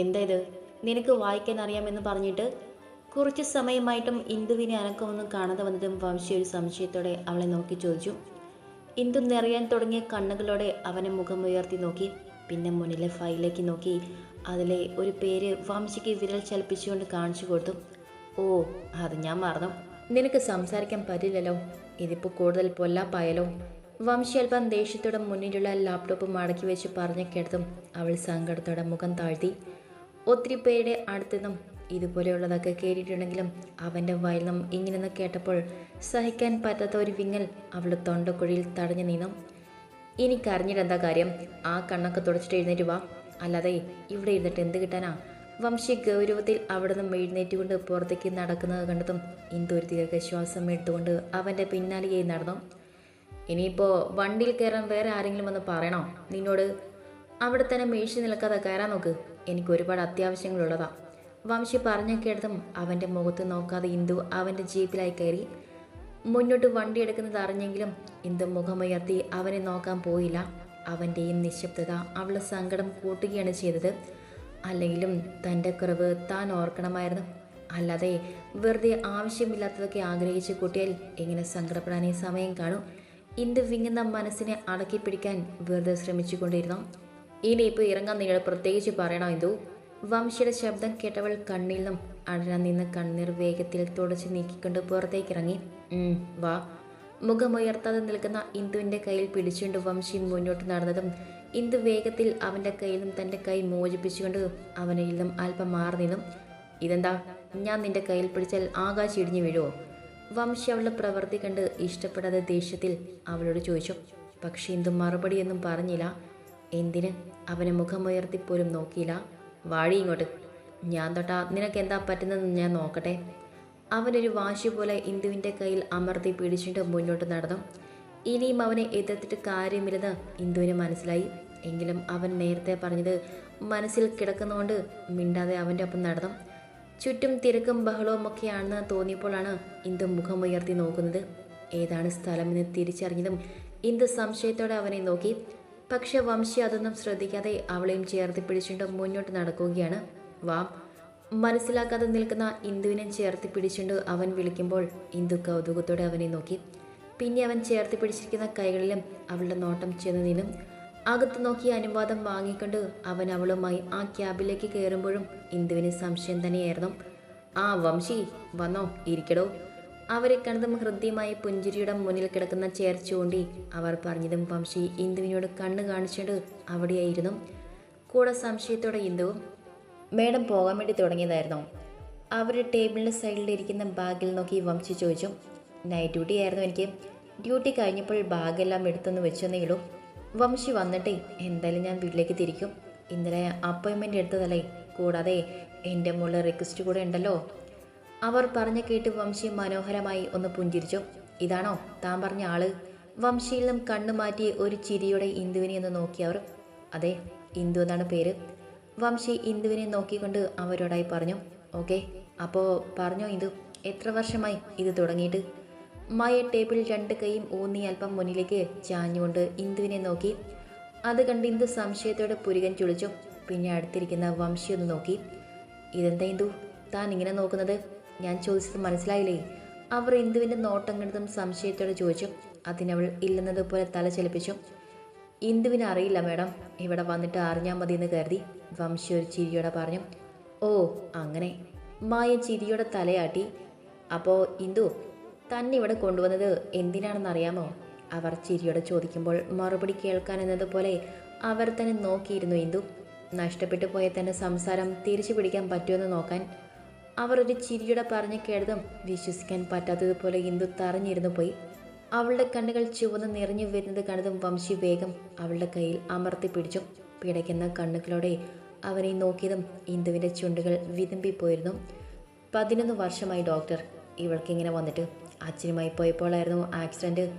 എന്താ ഇത് നിനക്ക് വായിക്കാൻ അറിയാമെന്ന് പറഞ്ഞിട്ട് കുറച്ച് സമയമായിട്ടും ഇന്ദുവിനെ അനക്കമൊന്നും കാണാതെ വന്നതും വംശി ഒരു സംശയത്തോടെ അവളെ നോക്കി ചോദിച്ചു. ഇന്ദു നിറയാൻ തുടങ്ങിയ കണ്ണുകളോടെ അവനെ മുഖം ഉയർത്തി നോക്കി പിന്നെ മുന്നിലെ ഫയലിലേക്ക് നോക്കി അതിലെ ഒരു പേര് വംശിക്ക് വിരൽ ചലിപ്പിച്ചുകൊണ്ട് കാണിച്ചു കൊടുത്തു. ഓ അത് ഞാൻ മറന്നു. നിനക്ക് സംസാരിക്കാൻ പറ്റില്ലല്ലോ. ഇതിപ്പോൾ കൂടുതൽ പൊല്ലാപ്പായാലോ വംശി അല്പം ദേഷ്യത്തോടെ മുന്നിലുള്ള ലാപ്ടോപ്പ് മടക്കി വെച്ച് പറഞ്ഞു കേട്ടതും അവൾ സങ്കടത്തോടെ മുഖം താഴ്ത്തി. ഒത്തിരി പേരുടെ അടുത്തുനിന്നും ഇതുപോലെയുള്ളതൊക്കെ കേട്ടിട്ടുണ്ടെങ്കിലും അവന്റെ വയൽ നിന്നും ഇങ്ങനെയൊന്ന് കേട്ടപ്പോൾ സഹിക്കാൻ പറ്റാത്ത ഒരു വിങ്ങൽ അവളുടെ തൊണ്ടക്കുഴിയിൽ തടഞ്ഞു നിന്നു. എനിക്കറിഞ്ഞിട്ടെന്താ കാര്യം? ആ കണ്ണൊക്കെ തുടച്ചിട്ട് എഴുന്നേറ്റ് വാ. അല്ലാതെ ഇവിടെ ഇരുന്നിട്ട് എന്ത് കിട്ടാനാ? വംശി ഗൗരവത്തിൽ അവിടെ നിന്നും എഴുന്നേറ്റുകൊണ്ട് പുറത്തേക്ക് നടക്കുന്നത് കണ്ടതും ഇന്ദു ഒരു ദീർഘശ്വാസം എടുത്തുകൊണ്ട് അവന്റെ പിന്നാലെയായി നടന്നു. ഇനിയിപ്പോൾ വണ്ടിയിൽ കയറാൻ വേറെ ആരെങ്കിലും വന്ന് പറയണോ? നിന്നോട്? അവിടെ തന്നെ മേശി നിൽക്കാതെ കയറാൻ നോക്ക്. എനിക്ക് ഒരുപാട് അത്യാവശ്യങ്ങളുള്ളതാ. വംശി പറഞ്ഞു കേട്ടതും അവന്റെ മുഖത്ത് നോക്കാതെ ഇന്ദു അവന്റെ ജീപ്പിലായി കയറി. മുന്നോട്ട് വണ്ടി എടുക്കുന്നത് അറിഞ്ഞെങ്കിലും ഇന്ദു മുഖമുയർത്തി അവനെ നോക്കാൻ പോയില്ല. അവന്റെയും നിശബ്ദത അവളുടെ സങ്കടം കൂട്ടുകയാണ് ചെയ്തത്. അല്ലെങ്കിലും തന്റെ കുറവ് താൻ ഓർക്കണമായിരുന്നു. അല്ലാതെ വെറുതെ ആവശ്യമില്ലാത്തതൊക്കെ ആഗ്രഹിച്ച് കുട്ടിയാൽ എങ്ങനെ സങ്കടപ്പെടാനേ സമയം കാണും? ഇന്ദു വിങ്ങുന്ന മനസ്സിനെ അടക്കി പിടിക്കാൻ വെറുതെ ശ്രമിച്ചുകൊണ്ടിരുന്നു. ഇനിയിപ്പോൾ ഇറങ്ങാൻ നിങ്ങൾ പ്രത്യേകിച്ച് പറയണോ ഇതു വംശിയുടെ ശബ്ദം കേട്ടവൾ കണ്ണിൽ നിന്നും അടരാൻ നിന്ന് കണ്ണീർ വേഗത്തിൽ തുടച്ച് നീക്കിക്കൊണ്ട് പുറത്തേക്ക് ഇറങ്ങി "ഉം, വാ. മുഖമുയർത്താതെ നിൽക്കുന്ന ഇന്ദുവിന്റെ കയ്യിൽ പിടിച്ചുകൊണ്ട് വംശി മുന്നോട്ട് നടന്നതും ഇന്ദു വേഗത്തിൽ അവന്റെ കയ്യിൽ നിന്നും തന്റെ കൈ മോചിപ്പിച്ചുകൊണ്ട് അവനിൽ നിന്നും അല്പം മാറി നിന്നും. ഇതെന്താ? ഞാൻ നിന്റെ കയ്യിൽ പിടിച്ചാൽ ആകാശം ഇടിഞ്ഞു വീഴുമോ വംശി അവളുടെ പ്രവൃത്തി കണ്ട് ഇഷ്ടപ്പെടാതെ ദേഷ്യത്തിൽ അവളോട് ചോദിച്ചു. പക്ഷേ ഇന്ദു മറുപടിയൊന്നും പറഞ്ഞില്ല. എന്തിന്? അവനെ മുഖമുയർത്തിപ്പോലും നോക്കിയില്ല. വാഴി ഇങ്ങോട്ട്. ഞാൻ തൊട്ടാ നിനക്ക് എന്താ പറ്റുന്നതെന്ന് ഞാൻ നോക്കട്ടെ. അവനൊരു വാശി പോലെ ഇന്ദുവിന്റെ കയ്യിൽ അമർത്തി പിടിച്ചിട്ട് മുന്നോട്ട് നടന്നു. ഇനിയും അവനെ എതിർത്തിട്ട് കാര്യമില്ലെന്ന് ഇന്ദുവിന് മനസ്സിലായി. എങ്കിലും അവൻ നേരത്തെ പറഞ്ഞത് മനസ്സിൽ കിടക്കുന്നതുകൊണ്ട് മിണ്ടാതെ അവന്റെ ഒപ്പം നടന്നു. ചുറ്റും തിരക്കും ബഹളവും ഒക്കെയാണെന്ന് തോന്നിയപ്പോഴാണ് ഇന്ദു മുഖമുയർത്തി നോക്കുന്നത്. ഏതാണ് സ്ഥലമെന്ന് തിരിച്ചറിഞ്ഞതും ഇന്ദു സംശയത്തോടെ അവനെ നോക്കി. പക്ഷെ വംശി അതൊന്നും ശ്രദ്ധിക്കാതെ അവളെയും ചേർത്ത് പിടിച്ചുകൊണ്ട് മുന്നോട്ട് നടക്കുകയാണ്. വാം. മനസ്സിലാക്കാതെ നിൽക്കുന്ന ഇന്ദുവിനെ ചേർത്ത് പിടിച്ചുകൊണ്ട് അവൻ വിളിക്കുമ്പോൾ ഇന്ദു കൗതുകത്തോടെ അവനെ നോക്കി. പിന്നെ അവൻ ചേർത്ത് പിടിച്ചിരിക്കുന്ന കൈകളിലും അവളുടെ നോട്ടം ചെന്ന് നിന്നും. അകത്ത് നോക്കി അനുവാദം വാങ്ങിക്കൊണ്ട് അവൻ അവളുമായി ആ ക്യാബിലേക്ക് കയറുമ്പോഴും ഇന്ദുവിന് സംശയം തന്നെയായിരുന്നു. ആ വംശി വന്നോ ഇരിക്കടോ. അവരെ കണ്ടതും ഹൃദ്യമായി പുഞ്ചിരിയുടെ മുന്നിൽ കിടക്കുന്ന ചേർച്ചുകൊണ്ടി ചൂണ്ടി അവർ പറഞ്ഞതും വംശി ഇന്ദുവിനോട് കണ്ണ് കാണിച്ചുകൊണ്ട് അവിടെയായിരുന്നു. കൂടെ സംശയത്തോടെ ഇന്ദുവും മേഡം പോകാൻ വേണ്ടി തുടങ്ങിയതായിരുന്നു. അവരുടെ ടേബിളിന്റെ സൈഡിൽ ഇരിക്കുന്ന ബാഗിൽ നോക്കി വംശി ചോദിച്ചു നൈറ്റ് ഡ്യൂട്ടി ആയിരുന്നു എനിക്ക്. ഡ്യൂട്ടി കഴിഞ്ഞപ്പോൾ ബാഗെല്ലാം എടുത്തൊന്ന് വെച്ചെന്നേ വംശി വന്നിട്ടേ എന്തായാലും ഞാൻ വീട്ടിലേക്ക് തിരിക്കും. ഇന്നലെ അപ്പോയിൻമെന്റ് എടുത്തതല്ലേ? കൂടാതെ എന്റെ മുകളിൽ റിക്വസ്റ്റ് കൂടെ ഉണ്ടല്ലോ. അവർ പറഞ്ഞു കേട്ട് വംശി മനോഹരമായി ഒന്ന് പുഞ്ചിരിച്ചു. ഇതാണോ? താൻ പറഞ്ഞ ആൾ. വംശിയിൽ നിന്നും കണ്ണു മാറ്റി ഒരു ചിരിയോടെ ഇന്ദുവിനെ ഒന്ന് നോക്കി അവർ. അതെ ഇന്ദു എന്നാണ് പേര്. വംശി ഇന്ദുവിനെ നോക്കിക്കൊണ്ട് അവരോടായി പറഞ്ഞു. ഓക്കെ അപ്പോൾ പറഞ്ഞോ ഇന്ദു എത്ര വർഷമായി ഇത് തുടങ്ങിയിട്ട്? മായ ടേബിൾ രണ്ട് കൈയും ഊന്നി അല്പം മുന്നിലേക്ക് ചാഞ്ഞുകൊണ്ട് ഇന്ദുവിനെ നോക്കി. അത് കണ്ട് ഇന്ദു സംശയത്തോടെ പുരുകൻ ചുളിച്ചു. പിന്നെ അടുത്തിരിക്കുന്ന വംശി ഒന്ന് നോക്കി. ഇതെന്താ ഇന്ദു? താൻ ഇങ്ങനെ നോക്കുന്നത്? ഞാൻ ചോദിച്ചത് മനസ്സിലായില്ലേ? അവർ ഇന്ദുവിന്റെ നോട്ടം കണ്ടതും സംശയത്തോടെ ചോദിച്ചു. അതിനവൾ ഇല്ലെന്നതുപോലെ തല ചലിപ്പിച്ചു. ഇന്ദുവിനെ അറിയില്ല മാഡം. ഇവിടെ വന്നിട്ട് അറിഞ്ഞാൽ മതി എന്ന് കരുതി വംശി ഒരു ചിരിയോടെ പറഞ്ഞു. ഓ അങ്ങനെ. മായ ചിരിയോടെ തലയാട്ടി. അപ്പോൾ ഇന്ദു തന്നെ ഇവിടെ കൊണ്ടുവന്നത് എന്തിനാണെന്ന് അറിയാമോ അവർ ചിരിയോടെ ചോദിക്കുമ്പോൾ മറുപടി കേൾക്കാൻ എന്നതുപോലെ അവർ തന്നെ നോക്കിയിരുന്നു ഇന്ദു. നഷ്ടപ്പെട്ടു പോയ തന്റെ സംസാരം തിരിച്ചു പിടിക്കാൻ പറ്റുമെന്ന് നോക്കാൻ അവർ ഒരു ചിരിയുടെ പറഞ്ഞ കേട്ടതും വിശ്വസിക്കാൻ പറ്റാത്തതുപോലെ ഇന്ദു തറഞ്ഞിരുന്നു പോയി. അവളുടെ കണ്ണുകൾ ചുവന്ന് നിറഞ്ഞു വരുന്നത് കണ്ടതും വംശി വേഗം അവളുടെ കയ്യിൽ അമർത്തി പിടിച്ചു. പിടയ്ക്കുന്ന കണ്ണുകളോടെ അവനെ നോക്കിയതും ഇന്ദുവിന്റെ ചുണ്ടുകൾ വിതുമ്പിപ്പോയിരുന്നു പതിനൊന്ന് വർഷമായി ഡോക്ടർ. ഇവൾക്ക് ഇങ്ങനെ വന്നിട്ട് അച്ഛനുമായി പോയപ്പോഴായിരുന്നു ആക്സിഡന്റ്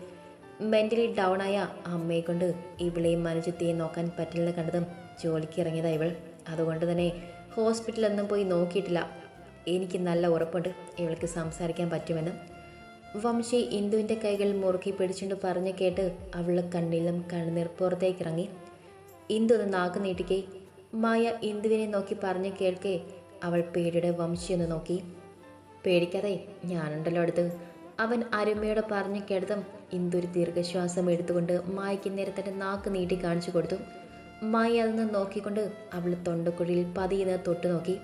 മെന്റലി ഡൗണായ അമ്മയെ കൊണ്ട് ഇവളെയും മനുഷ്യത്തെയും നോക്കാൻ പറ്റില്ലെന്ന് കണ്ടതും ജോലിക്ക് ഇറങ്ങിയതാണ് ഇവൾ. അതുകൊണ്ട് തന്നെ ഹോസ്പിറ്റലൊന്നും പോയി നോക്കിയിട്ടില്ല. എനിക്ക് നല്ല ഉറപ്പുണ്ട് ഇവൾക്ക് സംസാരിക്കാൻ പറ്റുമെന്ന്. വംശി ഇന്ദുവിന്റെ കൈകൾ മുറുക്കി പിടിച്ചുകൊണ്ട് പറഞ്ഞു കേട്ട് അവളുടെ കണ്ണിലും കണ്ണുനീർ പുറത്തേക്ക് ഇറങ്ങി ഇന്ദു ഒന്ന് നാക്ക് നീട്ടിക്കേ. മായ ഇന്ദുവിനെ നോക്കി പറഞ്ഞു കേൾക്കേ. അവൾ പേടിയുടെ വംശിയൊന്ന് നോക്കി. പേടിക്കാതെ ഞാനുണ്ടല്ലോ അടുത്ത്. അവൻ അരുമയോട് പറഞ്ഞു കേട്ടതും ഇന്ദു ഒരു ദീർഘശ്വാസം എടുത്തുകൊണ്ട് മായയ്ക്ക് നേരെ തന്റെ നാക്ക് നീട്ടി കാണിച്ചു കൊടുത്തു. മായ അതൊന്ന് നോക്കിക്കൊണ്ട് അവൾ തൊണ്ടക്കുഴിയിൽ പതിയെന്ന് തൊട്ടു നോക്കി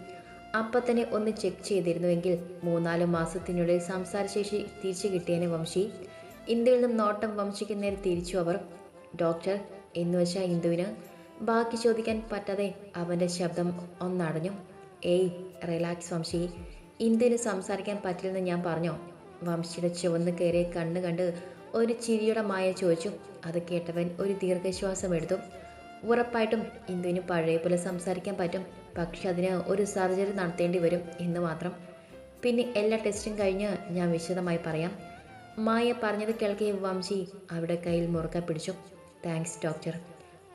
അപ്പം തന്നെ ഒന്ന് ചെക്ക് ചെയ്തിരുന്നുവെങ്കിൽ മൂന്നാൽ മാസത്തിനുള്ളിൽ സംസാരശേഷി തിരിച്ചു കിട്ടിയതിന് വംശി. ഇന്ത്യയിൽ നിന്നും നോട്ടം വംശിക്ക് നേരെ തിരിച്ചു അവർ. ഡോക്ടർ എന്ന് വെച്ചാൽ ഇന്ദുവിന്? ബാക്കി ചോദിക്കാൻ പറ്റാതെ അവന്റെ ശബ്ദം ഒന്നടഞ്ഞു. ഏയ് റിലാക്സ് വംശി. ഇന്ദുവിന് സംസാരിക്കാൻ പറ്റില്ലെന്ന് ഞാൻ പറഞ്ഞോ? വംശിയുടെ ചുവന്ന് കയറിയ കണ്ണ് കണ്ട് ഒരു ചിരിയുടെ മായ ചോദിച്ചു. അത് കേട്ടവൻ ഒരു ദീർഘശ്വാസം എടുത്തു ഉറപ്പായിട്ടും ഇന്ദുവിന് പഴയ പോലെ സംസാരിക്കാൻ പറ്റും. പക്ഷെ അതിന് ഒരു സർജറി നടത്തേണ്ടി വരും എന്ന് മാത്രം. പിന്നെ എല്ലാ ടെസ്റ്റും കഴിഞ്ഞ് ഞാൻ വിശദമായി പറയാം. മായ പറഞ്ഞത് കേൾക്കെ വംശി അവിടെ കയ്യിൽ മുറുക്ക പിടിച്ചു. Thanks doctor.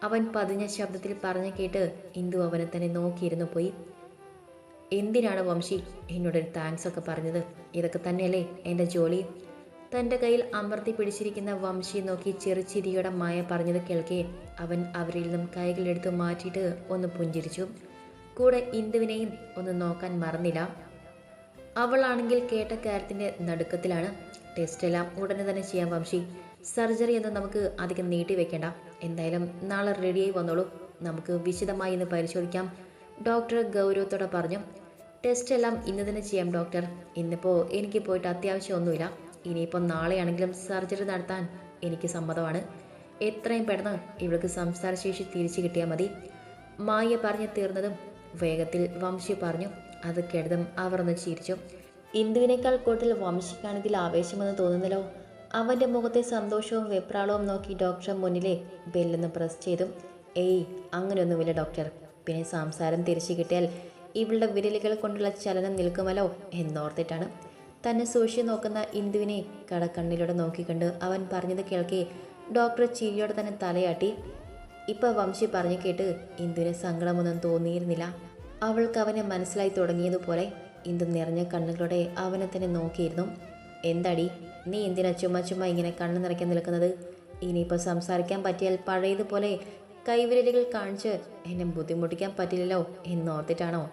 അവൻ പതിഞ്ഞ ശബ്ദത്തിൽ പറഞ്ഞു കേട്ട് ഇന്ദു അവനെ തന്നെ നോക്കിയിരുന്നു പോയി. എന്തിനാണ് വംശി എന്നോടൊരു താങ്ക്സ് ഒക്കെ പറഞ്ഞത്? ഇതൊക്കെ തന്നെയല്ലേ എന്റെ ജോലി? തന്റെ കയ്യിൽ അമർത്തി പിടിച്ചിരിക്കുന്ന വംശിയെ നോക്കി ചെറുചിരിയോടെ മായ പറഞ്ഞത് കേൾക്കെ അവൻ അവരിൽ നിന്നും കൈകളെടുത്ത് മാറ്റിയിട്ട് ഒന്ന് പുഞ്ചിരിച്ചു. കൂടെ ഇന്ദുവിനെയും ഒന്ന് നോക്കാൻ മറന്നില്ല. അവളാണെങ്കിൽ കേട്ട കാര്യത്തിന്റെ നടുക്കത്തിലാണ് ടെസ്റ്റ് എല്ലാം ഉടനെ തന്നെ ചെയ്യാം വംശി. സർജറി ഒന്നും നമുക്ക് അധികം നീട്ടി വെക്കേണ്ട. എന്തായാലും നാളെ റെഡിയായി വന്നോളൂ. നമുക്ക് വിശദമായി ഇന്ന് പരിശോധിക്കാം. ഡോക്ടർ ഗൗരവത്തോടെ പറഞ്ഞു ടെസ്റ്റ് എല്ലാം ഇന്ന് തന്നെ ചെയ്യാം ഡോക്ടർ ഇന്നിപ്പോൾ എനിക്ക് പോയിട്ട് അത്യാവശ്യമൊന്നുമില്ല. ഇനിയിപ്പോൾ നാളെയാണെങ്കിലും സർജറി നടത്താൻ എനിക്ക് സമ്മതമാണ്. എത്രയും പെട്ടെന്ന് ഇവൾക്ക് സംസാരശേഷി തിരിച്ചു കിട്ടിയാൽ മതി. മായ പറഞ്ഞു തീർന്നതും വേഗത്തിൽ വംശി പറഞ്ഞു അത് കെടുതും അവർ ഒന്ന് ചിരിച്ചു. ഇന്ദുവിനേക്കാൾ കൂടുതൽ വംശിക്കാണിതിൽ ആവേശമെന്ന് തോന്നുന്നല്ലോ. അവന്റെ മുഖത്തെ സന്തോഷവും വെപ്രാളവും നോക്കി ഡോക്ടർ മുന്നിലെ ബെല്ലൊന്ന് പ്രസ് ചെയ്തു. ഏയ് അങ്ങനെയൊന്നുമില്ല ഡോക്ടർ. പിന്നെ സംസാരം തിരിച്ചു കിട്ടിയാൽ ഇവളുടെ വിരലുകൾ കൊണ്ടുള്ള ചലനം നിൽക്കുമല്ലോ എന്നോർത്തിട്ടാണ്. തന്നെ സൂക്ഷിച്ചു നോക്കുന്ന ഇന്ദുവിനെ കടക്കണ്ണിലൂടെ നോക്കിക്കണ്ട് അവൻ പറഞ്ഞത് കേൾക്കെ. ഡോക്ടർ ചിരിയോടെ തന്നെ തലയാട്ടി. ഇപ്പൊ വംശി പറഞ്ഞു കേട്ട് ഇന്ദുവിന് സങ്കടമൊന്നും തോന്നിയിരുന്നില്ല. അവൾക്ക് അവനെ മനസ്സിലായി തുടങ്ങിയതുപോലെ ഇന്ദു നിറഞ്ഞ കണ്ണുകളോടെ അവനെ തന്നെ നോക്കിയിരുന്നു. എന്താടി നീ എന്തിനാ ചുമ്മാ ചുമ്മാ ഇങ്ങനെ കണ്ണു നിറയ്ക്കാൻ നിൽക്കുന്നത്? ഇനിയിപ്പോൾ സംസാരിക്കാൻ പറ്റിയാൽ പഴയതുപോലെ കൈവിരലുകൾ കാണിച്ച് എന്നെ ബുദ്ധിമുട്ടിക്കാൻ പറ്റില്ലല്ലോ എന്നോർത്തിട്ടാണോ?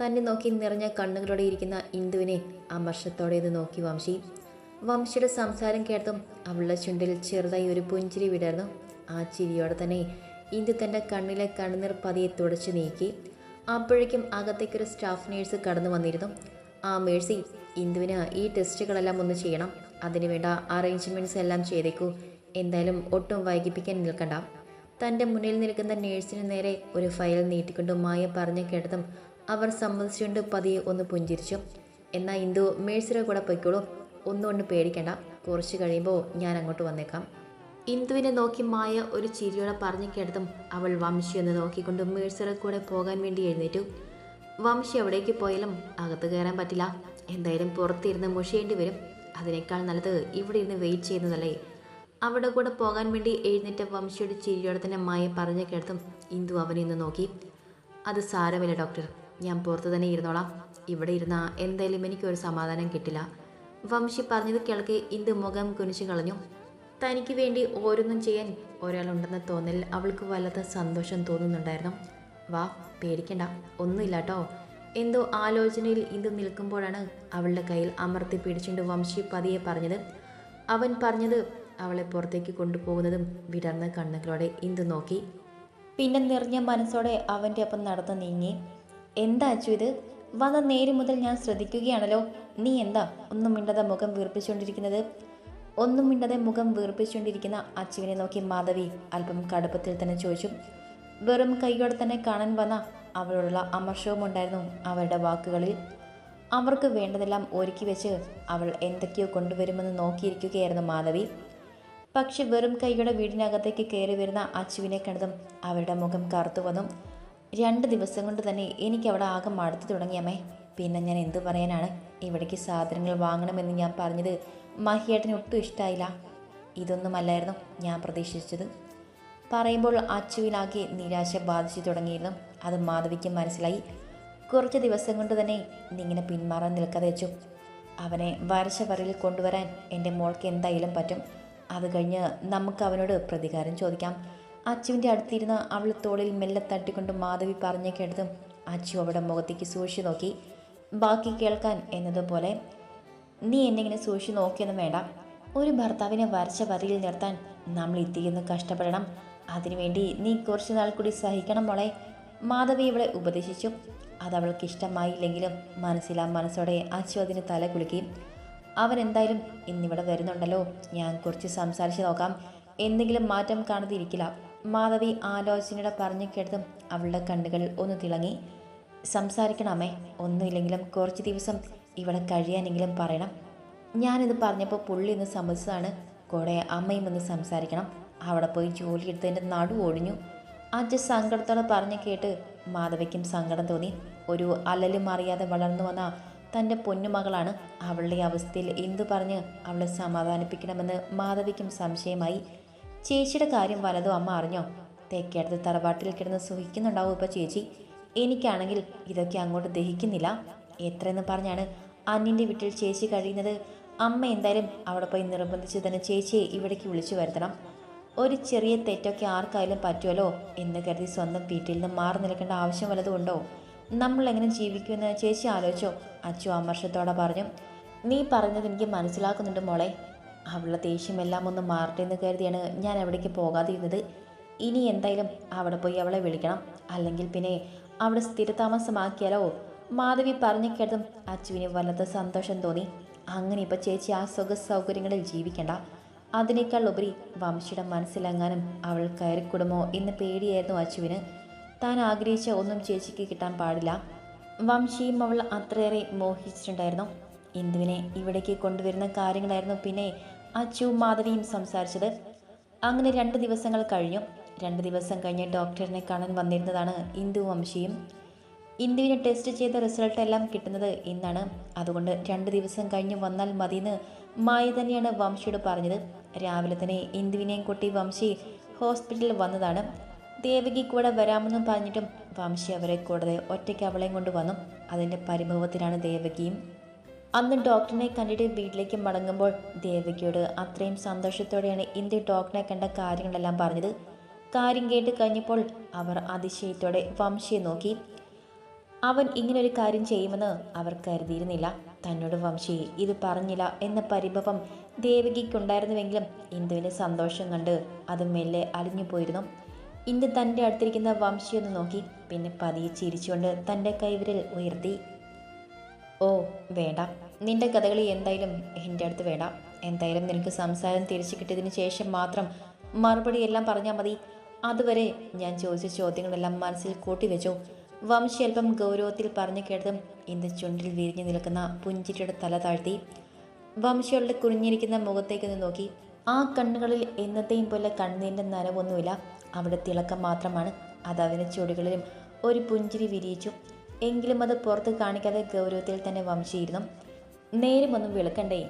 തന്നെ നോക്കി നിറഞ്ഞ കണ്ണുകളോടെ ഇരിക്കുന്ന ഇന്ദുവിനെ അമർഷത്തോടെ ഇത് നോക്കി വംശി. വംശിയുടെ സംസാരം കേട്ടതും അവളുടെ ചുണ്ടിൽ ചെറുതായി ഒരു പുഞ്ചിരി വിടർന്നു. ആ ചിരിയോടെ തന്നെ ഇന്ദു തന്റെ കണ്ണിലെ കണ്ണുനീർ പതിയെ തുടച്ചു നീക്കി. അപ്പോഴേക്കും അകത്തേക്കൊരു സ്റ്റാഫ് നേഴ്സ് കടന്നു വന്നിരുന്നു. ആ മേഴ്സി ഇന്ദുവിന് ഈ ടെസ്റ്റുകളെല്ലാം ഒന്ന് ചെയ്യണം. അതിനുവേണ്ട അറേഞ്ച്മെന്റ്സ് എല്ലാം ചെയ്തേക്കൂ. എന്തായാലും ഒട്ടും വൈകിപ്പിക്കാൻ നിൽക്കണ്ട. തന്റെ മുന്നിൽ നിൽക്കുന്ന നേഴ്സിന് നേരെ ഒരു ഫയൽ നീട്ടിക്കൊണ്ട് മായ പറഞ്ഞു കേട്ടതും അവർ സമ്മതിച്ചുകൊണ്ട് പതിയെ ഒന്ന് പുഞ്ചിരിച്ചു. എന്നാൽ ഇന്ദു മേഴ്സിയുടെ കൂടെ പൊയ്ക്കോളൂ. ഒന്നുകൊണ്ട് പേടിക്കണ്ട. കുറച്ച് കഴിയുമ്പോൾ ഞാൻ അങ്ങോട്ട് വന്നേക്കാം. ഇന്ദുവിനെ നോക്കി മായ ഒരു ചിരിയോടെ പറഞ്ഞു കേട്ടതും അവൾ വംശി എന്ന് നോക്കിക്കൊണ്ട് മേഴ്സറിൽ കൂടെ പോകാൻ വേണ്ടി എഴുന്നേറ്റു. വംശി എവിടേക്ക് പോയാലും അകത്ത് കയറാൻ പറ്റില്ല. എന്തായാലും പുറത്തിരുന്ന് മുഷിയേണ്ടി വരും. അതിനേക്കാൾ നല്ലത് ഇവിടെ ഇരുന്ന് വെയിറ്റ് ചെയ്യുന്നതല്ലേ. അവിടെ കൂടെ പോകാൻ വേണ്ടി എഴുന്നേറ്റ വംശിയുടെ ചിരിയോടെ തന്നെ മായ പറഞ്ഞു കേട്ടതും ഇന്ദു അവനെ ഒന്ന് നോക്കി. അത് സാരമില്ല ഡോക്ടർ ഞാൻ പുറത്ത് തന്നെ ഇരുന്നോളാം. ഇവിടെ ഇരുന്ന എന്തായാലും എനിക്കൊരു സമാധാനം കിട്ടില്ല. വംശി പറഞ്ഞത് കേൾക്കെ ഇന്ദു മുഖം കുനിച്ചു കളഞ്ഞു. തനിക്ക് വേണ്ടി ഓരോന്നും ചെയ്യാൻ ഒരാളുണ്ടെന്ന തോന്നൽ അവൾക്ക് വല്ലാത്ത സന്തോഷം തോന്നുന്നുണ്ടായിരുന്നു. വാ പേടിക്കണ്ട ഒന്നുമില്ല കേട്ടോ എന്തോ ആലോചനയിൽ ഇന്ന് നിൽക്കുമ്പോഴാണ് അവളുടെ കയ്യിൽ അമർത്തി പിടിച്ചുകൊണ്ട് വംശി പതിയെ പറഞ്ഞത്. അവൻ പറഞ്ഞത് അവളെ പുറത്തേക്ക് കൊണ്ടുപോകുന്നതും വിടർന്ന കണ്ണുകളോടെ ഇന്ദു നോക്കി. പിന്നെ നിറഞ്ഞ മനസ്സോടെ അവന്റെ ഒപ്പം നടന്നു നീങ്ങി. എന്താ അച്ചു ഇത്? വന്ന നേരം മുതൽ ഞാൻ ശ്രദ്ധിക്കുകയാണല്ലോ. നീ എന്താ? ഒന്നും മിണ്ടാതെ മുഖം വീർപ്പിച്ചുകൊണ്ടിരിക്കുന്നത്. ഒന്നും മിണ്ടാതെ മുഖം വീർപ്പിച്ചുകൊണ്ടിരിക്കുന്ന അച്ചുവിനെ നോക്കി മാധവി അല്പം കടുപ്പത്തിൽ തന്നെ ചോദിച്ചു വെറും കൈയോടെ തന്നെ കാണാൻ വന്ന അവളോടുള്ള അമർഷവും ഉണ്ടായിരുന്നു അവരുടെ വാക്കുകളിൽ. അവർക്ക് വേണ്ടതെല്ലാം ഒരുക്കി വെച്ച് അവൾ എന്തൊക്കെയോ കൊണ്ടുവരുമെന്ന് നോക്കിയിരിക്കുകയായിരുന്നു മാധവി. പക്ഷെ വെറും കൈയുടെ വീടിനകത്തേക്ക് കയറി വരുന്ന അച്ചുവിനെ കണ്ടതും അവരുടെ മുഖം കറുത്തു വന്നു. രണ്ട് ദിവസം കൊണ്ട് തന്നെ എനിക്ക് അവിടെ ആകെ മടുത്തു തുടങ്ങിയമ്മേ. പിന്നെ ഞാൻ എന്തു പറയാനാണ്? ഇവിടേക്ക് സാധനങ്ങൾ വാങ്ങണമെന്ന് ഞാൻ പറഞ്ഞത് മഹിയേട്ടന് ഒട്ടും ഇഷ്ടമായില്ല ഇതൊന്നുമല്ലായിരുന്നു ഞാൻ പ്രതീക്ഷിച്ചത്. പറയുമ്പോൾ അച്ചുവിനാകെ നിരാശ ബാധിച്ചു തുടങ്ങിയിരുന്നു. അത് മാധവിക്ക് മനസ്സിലായി. കുറച്ച് ദിവസം കൊണ്ട് തന്നെ നിങ്ങനെ പിന്മാറാൻ നിൽക്കാതെ വെച്ചു അവനെ വരച്ച വരയിൽ കൊണ്ടുവരാൻ എന്റെ മോൾക്ക് എന്തായാലും പറ്റും. അത് കഴിഞ്ഞ് നമുക്ക് അവനോട് പ്രതികാരം ചോദിക്കാം. അച്ചുവിന്റെ അടുത്തിരുന്ന് അവൾ തോളിൽ മെല്ലെ തട്ടിക്കൊണ്ട് മാധവി പറഞ്ഞു കേട്ടതും അച്ചു അവിടെ മുഖത്തേക്ക് സൂക്ഷിച്ചു നോക്കി. ബാക്കി കേൾക്കാൻ എന്നതുപോലെ നീ എന്നെ ഇങ്ങനെ സൂക്ഷിച്ചു നോക്കിയൊന്നും വേണ്ട. ഒരു ഭർത്താവിനെ വരച്ച വരിയിൽ നിർത്താൻ നമ്മൾ ഇത്തിരിയൊന്ന് കഷ്ടപ്പെടണം. അതിനുവേണ്ടി നീ കുറച്ചു നാൾ കൂടി സഹിക്കണം മോളെ. മാധവി ഇവളെ ഉപദേശിച്ചു. അതവൾക്ക് ഇഷ്ടമായില്ലെങ്കിലും മനസ്സിലാ മനസ്സോടെ അച്ചു അതിന് തല കുളിക്കുകയും അവൻ എന്തായാലും ഇന്നിവിടെ വരുന്നുണ്ടല്ലോ. ഞാൻ കുറച്ച് സംസാരിച്ച് നോക്കാം. എന്തെങ്കിലും മാറ്റം കാണാതിരിക്കില്ല മാധവി ആലോചനയുടെ പറഞ്ഞു കേട്ടതും അവളുടെ കണ്ണുകൾ ഒന്ന് തിളങ്ങി. സംസാരിക്കണമേ. ഒന്നുമില്ലെങ്കിലും കുറച്ച് ദിവസം ഇവിടെ കഴിയാനെങ്കിലും പറയണം. ഞാനിത് പറഞ്ഞപ്പോൾ പുള്ളി ഇന്ന് സമ്മതിച്ചതാണ്. കൂടെ അമ്മയും ഒന്ന് സംസാരിക്കണം. അവിടെ പോയി ജോലി എടുത്തതിന്റെ നടു ഒഴിഞ്ഞു. അജ സങ്കടത്തോടെ പറഞ്ഞു കേട്ട് മാധവയ്ക്കും സങ്കടം തോന്നി. ഒരു അലലും അറിയാതെ വളർന്നു വന്ന തന്റെ പൊന്നുമകളാണ് അവളുടെ അവസ്ഥയിൽ എന്തു പറഞ്ഞ് അവളെ സമാധാനിപ്പിക്കണമെന്ന് മാധവിക്കും സംശയമായി. ചേച്ചിയുടെ കാര്യം വലതും അമ്മ അറിഞ്ഞോ? തെക്കേടത്ത് തറവാട്ടിൽ കിടന്ന് സുഖിക്കുന്നുണ്ടാവും ഇപ്പോൾ ചേച്ചി. എനിക്കാണെങ്കിൽ ഇതൊക്കെ അങ്ങോട്ട് ദഹിക്കുന്നില്ല. എത്രയെന്ന് പറഞ്ഞാണ് അന്നിന്റെ വീട്ടിൽ ചേച്ചി കഴിയുന്നത്. അമ്മ എന്തായാലും അവിടെ പോയി നിർബന്ധിച്ച് തന്നെ ചേച്ചിയെ ഇവിടേക്ക് വിളിച്ചു വരുത്തണം. ഒരു ചെറിയ തെറ്റൊക്കെ ആർക്കായാലും പറ്റുമല്ലോ എന്ന് കരുതി സ്വന്തം വീട്ടിൽ നിന്ന് മാറി നിൽക്കേണ്ട ആവശ്യം വല്ലതും ഉണ്ടോ? നമ്മൾ എങ്ങനെ ജീവിക്കുമെന്ന് ചേച്ചി ആലോചിച്ചോ? അച്ചു അമർഷത്തോടെ പറഞ്ഞു. നീ പറഞ്ഞത് എനിക്ക് മനസ്സിലാക്കുന്നുണ്ട് മോളെ. അവളുടെ ദേഷ്യമെല്ലാം ഒന്ന് മാറട്ടെ എന്ന് കരുതിയാണ് ഞാൻ അവിടേക്ക് പോകാതിരുന്നത്. ഇനി എന്തായാലും അവിടെ പോയി അവളെ വിളിക്കണം. അല്ലെങ്കിൽ പിന്നെ അവിടെ സ്ഥിരതാമസമാക്കിയാലോ? മാധവി പറഞ്ഞു കേട്ടതും അച്ചുവിന് വല്ലാത്ത സന്തോഷം തോന്നി. അങ്ങനെ ഇപ്പം ചേച്ചി ആ സുഖ സൗകര്യങ്ങളിൽ ജീവിക്കണ്ട. അതിനേക്കാൾ ഉപരി വംശിയുടെ മനസ്സിലങ്ങാനും അവൾ കയറിക്കൂടുമോ എന്ന് പേടിയായിരുന്നു അച്ചുവിന്. താൻ ആഗ്രഹിച്ച ഒന്നും ചേച്ചിക്ക് കിട്ടാൻ പാടില്ല. വംശിയും അവൾ അത്രയേറെ മോഹിച്ചിട്ടുണ്ടായിരുന്നു. ഇന്ദുവിനെ ഇവിടേക്ക് കൊണ്ടുവരുന്ന കാര്യങ്ങളായിരുന്നു പിന്നെ അച്ചുവും മാധവിയും സംസാരിച്ചത്. അങ്ങനെ രണ്ട് ദിവസങ്ങൾ കഴിഞ്ഞു. രണ്ട് ദിവസം കഴിഞ്ഞ് ഡോക്ടറിനെ കാണാൻ വന്നിരുന്നതാണ് ഇന്ദു വംശിയും. ഇന്ദുവിനെ ടെസ്റ്റ് ചെയ്ത റിസൾട്ട് എല്ലാം കിട്ടുന്നത് ഇന്നാണ്. അതുകൊണ്ട് രണ്ട് ദിവസം കഴിഞ്ഞ് വന്നാൽ മതിയെന്ന് മായ തന്നെയാണ് വംശിയോട് പറഞ്ഞത്. രാവിലെ തന്നെ ഇന്ദുവിനെയും കൂട്ടി വംശി ഹോസ്പിറ്റലിൽ വന്നതാണ്. ദേവകി കൂടെ വരാമെന്നും പറഞ്ഞിട്ടും വംശി അവരെ കൂടാതെ ഒറ്റയ്ക്ക് അവളെയും കൊണ്ട് വന്നു. അതിന്റെ പരിഭവത്തിലാണ് ദേവകിയും. അന്ന് ഡോക്ടറിനെ കണ്ടിട്ട് വീട്ടിലേക്ക് മടങ്ങുമ്പോൾ ദേവകിയോട് അത്രയും സന്തോഷത്തോടെയാണ് ഇന്ത്യ ഡോക്ടറിനെ കണ്ട കാര്യങ്ങളെല്ലാം പറഞ്ഞത്. കാര്യം കേട്ട് കഴിഞ്ഞപ്പോൾ അവർ അതിശയത്തോടെ വംശിയെ നോക്കി. അവൻ ഇങ്ങനൊരു കാര്യം ചെയ്യുമെന്ന് അവർ കരുതിയിരുന്നില്ല. തന്നോട് വംശി ഇത് പറഞ്ഞില്ല എന്ന പരിഭവം ദേവകിക്കുണ്ടായിരുന്നുവെങ്കിലും ഇന്ദുവിന്റെ സന്തോഷം കണ്ട് അത് മെല്ലെ അലിഞ്ഞു പോയിരുന്നു. ഇന്ദു തന്റെ അടുത്തിരിക്കുന്ന വംശിയൊന്ന് നോക്കി പിന്നെ പതിയെ ചിരിച്ചുകൊണ്ട് തന്റെ കൈവിരൽ ഉയർത്തി. ഓ വേണ്ട. നിന്റെ കഥകളി എന്തായാലും എന്റെ അടുത്ത് വേണ്ട. എന്തായാലും നിനക്ക് സംസാരം തിരിച്ചു കിട്ടിയതിന് ശേഷം മാത്രം മറുപടി എല്ലാം പറഞ്ഞാൽ മതി. അതുവരെ ഞാൻ ചോദിച്ച ചോദ്യങ്ങളെല്ലാം മനസ്സിൽ കൂട്ടിവെച്ചു. വംശി അല്പം ഗൗരവത്തിൽ പറഞ്ഞു കേട്ടതും ഇന്ന് ചുണ്ടിൽ വിരിഞ്ഞു നിൽക്കുന്ന പുഞ്ചിരിയുടെ തല താഴ്ത്തി. വംശികളുടെ കുനിഞ്ഞിരിക്കുന്ന മുഖത്തേക്കൊന്ന് നോക്കി. ആ കണ്ണുകളിൽ എന്നത്തെയും പോലെ കണ്ണീരിന്റെ നനവൊന്നുമില്ല. അവിടെ തിളക്കം മാത്രമാണ്. അത് അവന്റെ ചുടികളിലും ഒരു പുഞ്ചിരി വിരിയിച്ചു. എങ്കിലും അത് പുറത്ത് കാണിക്കാതെ ഗൗരവത്തിൽ തന്നെ വംശിയിരുന്നു നേരമൊന്നും വിളക്കണ്ടേ?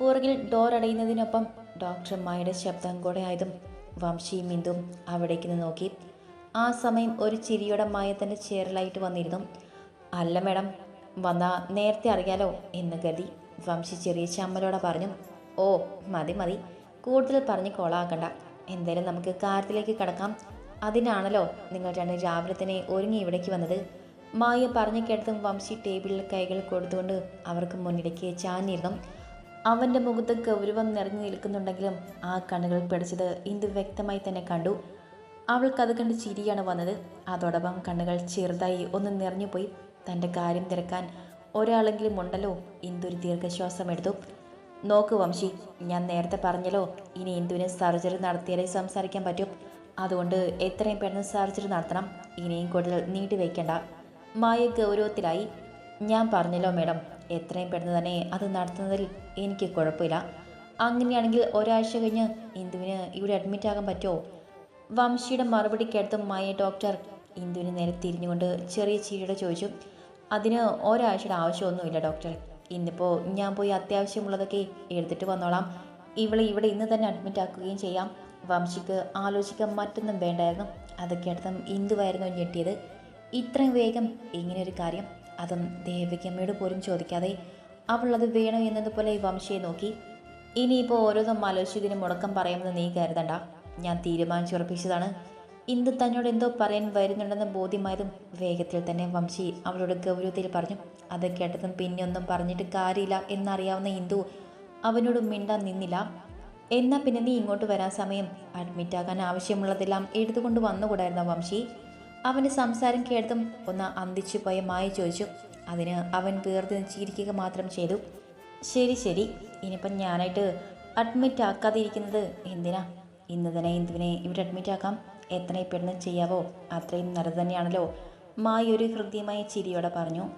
പുറകിൽ ഡോർ അടയുന്നതിനൊപ്പം ഡോക്ടർമാരുടെ ശബ്ദം കൂടെ ആയതും വംശിയും മിന്ദും അവിടേക്ക് നിന്ന് നോക്കി. ആ സമയം ഒരു ചിരിയുടെ മായ തന്റെ ചേറലായിട്ട് വന്നിരുന്നു. അല്ല മേഡം വന്നാ നേരത്തെ അറിയാലോ എന്ന് കരുതി വംശി ചെറിയ ചമ്മലോടെ പറഞ്ഞു. ഓ മതി മതി. കൂടുതൽ പറഞ്ഞ് കോളാക്കണ്ട. എന്തായാലും നമുക്ക് കാര്യത്തിലേക്ക് കടക്കാം. അതിനാണല്ലോ നിങ്ങൾ രണ്ട് രാവിലെ തന്നെ ഒരുങ്ങി ഇവിടേക്ക് വന്നത്. മായ പറഞ്ഞു കേട്ടതും വംശി ടേബിളിൽ കൈകൾ കൊടുത്തുകൊണ്ട് അവർക്ക് മുന്നിലേക്ക് ചാഞ്ഞിരുന്നു. അവന്റെ മുഖത്ത് ഗൗരവം നിറഞ്ഞു നിൽക്കുന്നുണ്ടെങ്കിലും ആ കണ്ണുകൾ പിടിച്ചത് ഇന്ദു വ്യക്തമായി തന്നെ കണ്ടു. അവൾക്കത് കണ്ട് ചിരിയാണ് വന്നത്. അതോടൊപ്പം കണ്ണുകൾ ചെറുതായി ഒന്ന് നിറഞ്ഞുപോയി. തന്റെ കാര്യം തിരക്കാൻ ഒരാളെങ്കിലും ഉണ്ടല്ലോ. ഇന്ദു ഒരു ദീർഘശ്വാസം എടുത്തു. നോക്ക് വംശി ഞാൻ നേരത്തെ പറഞ്ഞല്ലോ ഇനി ഇന്ദുവിന് സർജറി നടത്തിയാലേ സംസാരിക്കാൻ പറ്റും. അതുകൊണ്ട് എത്രയും പെട്ടെന്ന് സർജറി നടത്തണം. ഇനിയും കൂടുതൽ നീട്ടിവെക്കേണ്ട മായ ഗൗരവത്തിലായി. ഞാൻ പറഞ്ഞല്ലോ മേഡം. എത്രയും പെട്ടെന്ന് തന്നെ അത് നടത്തുന്നതിൽ എനിക്ക് കുഴപ്പമില്ല. അങ്ങനെയാണെങ്കിൽ ഒരാഴ്ച കഴിഞ്ഞ് ഇന്ദുവിന് ഇവിടെ അഡ്മിറ്റ് ആകാൻ പറ്റുമോ? വംശിയുടെ മറുപടി കേട്ടും മായ ഡോക്ടർ ഇന്ദുവിന് നേരെ തിരിഞ്ഞുകൊണ്ട് ചെറിയ ചീരയുടെ ചോദിച്ചു. അതിന് ഒരാഴ്ചയുടെ ആവശ്യമൊന്നുമില്ല ഡോക്ടർ. ഇന്നിപ്പോൾ ഞാൻ പോയി അത്യാവശ്യമുള്ളതൊക്കെ എടുത്തിട്ട് വന്നോളാം. ഇവളെ ഇവിടെ ഇന്ന് തന്നെ അഡ്മിറ്റ് ആക്കുകയും ചെയ്യാം. വംശിക്ക് ആലോചിക്കാൻ മറ്റൊന്നും വേണ്ടായിരുന്നു. അതൊക്കെ അടുത്തും ഇന്ദുവായിരുന്നു ഞെട്ടിയത്. ഇത്രയും വേഗം ഇങ്ങനെയൊരു കാര്യം അതും ദേവികമ്മയോട് പോലും ചോദിക്കാതെ അവൾ അത് വേണോ എന്നതുപോലെ വംശയെ നോക്കി. ഇനിയിപ്പോൾ ഓരോന്നും ആലോചിച്ചതിന് മുടക്കം പറയുമെന്ന് നീ കരുതണ്ട. ഞാൻ തീരുമാനിച്ചുറപ്പിച്ചതാണ്. ഇന്ദു തന്നോട് എന്തോ പറയാൻ വരുന്നുണ്ടെന്ന് ബോധ്യമായതും വേഗത്തിൽ തന്നെ വംശി അവളോട് ഗൗരവത്തിൽ പറഞ്ഞു. അത് കേട്ടതും പിന്നെ ഒന്നും പറഞ്ഞിട്ട് കാര്യമില്ല എന്നറിയാവുന്ന ഇന്ദു അവനോട് മിണ്ടാൻ നിന്നില്ല. എന്നാൽ പിന്നെ നീ ഇങ്ങോട്ട് വരാൻ സമയം. അഡ്മിറ്റ് ആകാൻ ആവശ്യമുള്ളതെല്ലാം എടുത്തുകൊണ്ട് വന്നുകൂടായിരുന്ന വംശി? അവന്റെ സംസാരം കേട്ടതും ഒന്ന് അന്തിച്ചു പോയ മായ ചോദിച്ചു അതിന് അവൻ വേർതി ചിരിക്കുക മാത്രം ചെയ്തു? ശരി ശരി. ഇനിയിപ്പം ഞാനായിട്ട് അഡ്മിറ്റ് ആക്കാതെ ഇരിക്കുന്നത് എന്തിനാ? ഇന്ന് തന്നെ ഇന്ദുവിനെ ഇവിടെ അഡ്മിറ്റ് ആക്കാം? എത്രയും പെട്ടെന്ന് ചെയ്യാവോ? അത്രയും നല്ലത് തന്നെയാണല്ലോ. മായ ഒരു ഹൃദ്യമായ ചിരിയോടെ പറഞ്ഞു